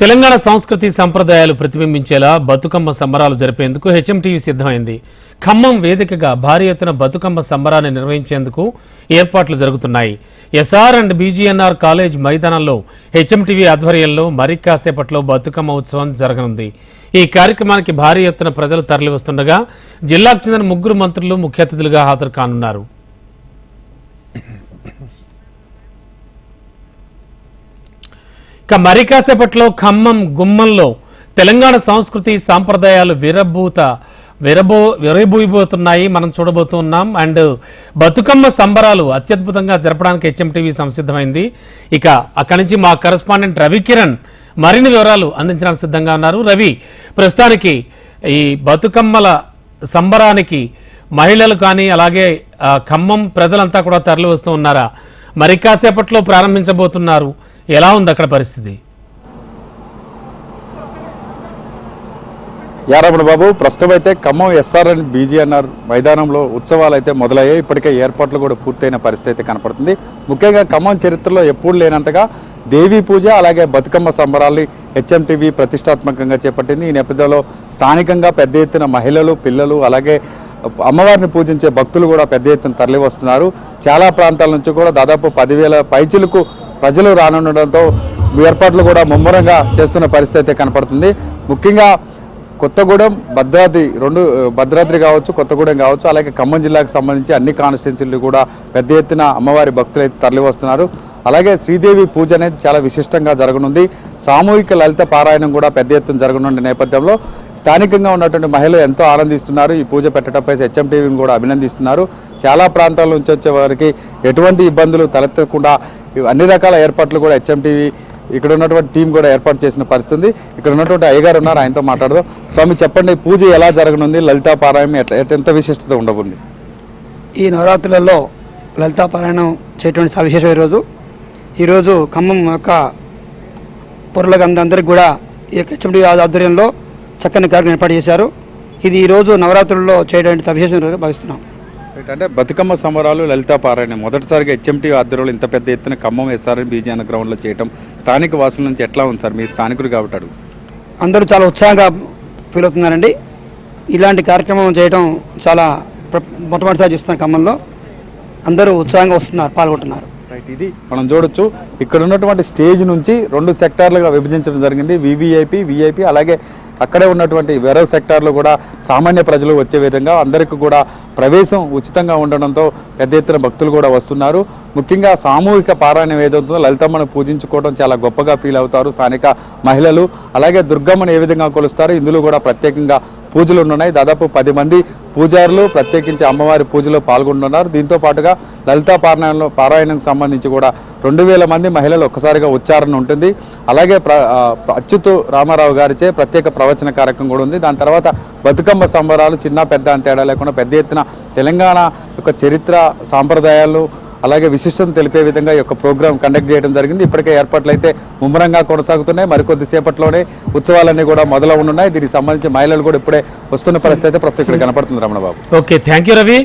తెలంగాణ సంస్కృతి సంప్రదాయాలు ప్రతిబింబించేలా బతుకమ్మ సంబరాలు జరిపేందుకు హెచ్ఎంటీవీ సిద్ధమైంది. ఖమ్మం వేదికగా భారీ ఎత్తున బతుకమ్మ సంబరాన్ని నిర్వహించేందుకు ఏర్పాట్లు జరుగుతున్నాయి. ఎస్ఆర్ అండ్ బీజీఎన్ఆర్ కాలేజ్ మైదానంలో హెచ్ఎంటీవీ ఆధ్వర్యంలో మరి కాసేపట్లో బతుకమ్మ ఉత్సవం జరగనుంది. ఈ కార్యక్రమానికి భారీ ఎత్తున ప్రజలు తరలివస్తుండగా జిల్లాకు చెందిన ముగ్గురు మంత్రులు ముఖ్య అతిథులుగా హాజరు కానున్నారు. ఇక మరి కాసేపట్లో ఖమ్మం గుమ్మంలో తెలంగాణ సంస్కృతి సాంప్రదాయాలు విరబూత విరబో విరబూయిపోతున్నాయి మనం చూడబోతున్నాం అండ్ బతుకమ్మ సంబరాలు అత్యద్భుతంగా జరపడానికి హెచ్ఎంటీవీ సంసిద్ధమైంది. ఇక అక్కడి నుంచి మా కరెస్పాండెంట్ రవి కిరణ్ మరిన్ని వివరాలు అందించడానికి సిద్ధంగా ఉన్నారు. రవి ప్రస్తుతానికి ఈ బతుకమ్మల సంబరానికి మహిళలు కానీ అలాగే ఖమ్మం ప్రజలంతా కూడా తరలి వస్తూ ఉన్నారా? మరి కాసేపట్లో ప్రారంభించబోతున్నారు. ఎలా ఉంది అక్కడ పరిస్థితి? యారమణ బాబు ప్రస్తుతం అయితే ఖమ్మం ఎస్ఆర్ఎన్ బీజీఎన్ఆర్ మైదానంలో ఉత్సవాలు అయితే మొదలయ్యాయి. ఇప్పటికే ఏర్పాట్లు కూడా పూర్తయిన పరిస్థితి అయితే కనపడుతుంది. ముఖ్యంగా ఖమ్మం చరిత్రలో ఎప్పుడు లేనంతగా దేవీ పూజ అలాగే బతుకమ్మ సంబరాల్ని హెచ్ఎంటీవీ ప్రతిష్టాత్మకంగా చేపట్టింది. ఈ నేపథ్యంలో స్థానికంగా పెద్ద ఎత్తున మహిళలు పిల్లలు అలాగే అమ్మవారిని పూజించే భక్తులు కూడా పెద్ద ఎత్తున తరలి వస్తున్నారు చాలా ప్రాంతాల నుంచి కూడా దాదాపు పదివేల పైచిలకు ప్రజలు రానుండడంతో ఏర్పాట్లు కూడా ముమ్మరంగా చేస్తున్న పరిస్థితి అయితే కనపడుతుంది. ముఖ్యంగా కొత్తగూడెం భద్రాద్రి రెండు భద్రాద్రి కావచ్చు కొత్తగూడెం కావచ్చు అలాగే ఖమ్మం జిల్లాకు సంబంధించి అన్ని కాన్స్టిట్యున్సీలు కూడా పెద్ద ఎత్తున అమ్మవారి భక్తులు అయితే తరలివస్తున్నారు. అలాగే శ్రీదేవి పూజ అనేది చాలా విశిష్టంగా జరగనుంది. సామూహిక లలిత పారాయణం కూడా పెద్ద ఎత్తున జరగనుండే నేపథ్యంలో స్థానికంగా ఉన్నటువంటి మహిళలు ఎంతో ఆనందిస్తున్నారు. ఈ పూజ పెట్టడంపై హెచ్ఎంటీవీని కూడా అభినందిస్తున్నారు. చాలా ప్రాంతాల నుంచి వచ్చే వారికి ఎటువంటి ఇబ్బందులు తలెత్తకుండా అన్ని రకాల ఏర్పాట్లు కూడా హెచ్ఎంటీవీ ఇక్కడ ఉన్నటువంటి టీం కూడా ఏర్పాటు చేసిన పరిస్థితి ఇక్కడ ఉన్నటువంటి అయ్యగారు ఉన్నారు ఆయనతో మాట్లాడదాం. స్వామి చెప్పండి పూజ ఎలా జరగనుంది? లలితా పారాయణం ఎట్లా ఎంత విశిష్టత ఉండబోంది ఈ నవరాత్రులలో లలితా పారాయణం చేయటువంటి సవిశేషం ఈరోజు. ఈరోజు ఖమ్మం యొక్క పొరలకందరికి కూడా ఈ యొక్క హెచ్ఎండి ఆధ్వర్యంలో చక్కని కార్యక్రమం ఏర్పాటు చేశారు. ఇది ఈరోజు నవరాత్రులలో చేయడానికి సవిశేషం రోజుగా భావిస్తున్నాం. రైట్, అంటే బతుకమ్మ సంబరాలు లలితా పారాయణం. మొదటిసారిగా హెచ్ఎంటీ ఆధ్వర్యంలో ఇంత పెద్ద ఎత్తున ఖమ్మం ఎస్ఆర్ఎన్ బీజీఎన్ గ్రౌండ్లో చేయటం స్థానిక వాసుల నుంచి ఎట్లా ఉంది సార్? మీరు స్థానికులు కాబట్టి అడుగు. అందరూ చాలా ఉత్సాహంగా ఫీల్ అవుతున్నారండి. ఇలాంటి కార్యక్రమం చేయడం చాలా మొట్టమొదటిసారి చూస్తున్నాం ఖమ్మంలో. అందరూ ఉత్సాహంగా వస్తున్నారు పాల్గొంటున్నారు. రైట్ ఇది మనం చూడొచ్చు. ఇక్కడ ఉన్నటువంటి స్టేజ్ నుంచి రెండు సెక్టార్లుగా విభజించడం జరిగింది. వివిఐపి విఐపి అలాగే అక్కడే ఉన్నటువంటి వేరే సెక్టార్లు కూడా సామాన్య ప్రజలు వచ్చే విధంగా అందరికీ కూడా ప్రవేశం ఉచితంగా ఉండడంతో పెద్ద ఎత్తున భక్తులు కూడా వస్తున్నారు. ముఖ్యంగా సామూహిక పారాయణం ఏదవుతుందో లలితమ్మను పూజించుకోవడం చాలా గొప్పగా ఫీల్ అవుతారు స్థానిక మహిళలు. అలాగే దుర్గమ్మను ఏ విధంగా కొలుస్తారు? ఇందులో కూడా ప్రత్యేకంగా పూజలు ఉన్నాయి దాదాపు పది మంది పూజారులు ప్రత్యేకించి అమ్మవారి పూజలో పాల్గొంటున్నారు. దీంతో పాటుగా లలితా పారాయణంలో పారాయణకు సంబంధించి కూడా రెండు వేల మంది మహిళలు ఒక్కసారిగా ఉచ్చారణ ఉంటుంది. అలాగే ప్ర అచ్యుతు రామారావు గారిచే ప్రత్యేక ప్రవచన కార్యక్రమం కూడా ఉంది. దాని తర్వాత బతుకమ్మ సంబరాలు చిన్న పెద్ద అని తేడా లేకుండా పెద్ద ఎత్తున తెలంగాణ యొక్క చరిత్ర సాంప్రదాయాలు అలాగే విశిష్టం తెలిపే విధంగా ఈ యొక్క ప్రోగ్రాం కండక్ట్ చేయడం జరిగింది. ఇప్పటికే ఏర్పాట్లు అయితే ముమ్మరంగా కొనసాగుతున్నాయి. మరికొద్ది సేపట్లోనే ఉత్సవాలన్నీ కూడా మొదలవునున్నాయి. దీనికి సంబంధించి మహిళలు కూడా ఇప్పుడే వస్తున్న పరిస్థితి అయితే ప్రస్తుతం ఇక్కడ కనపడుతుంది Ramana Babu okay thank you Ravi.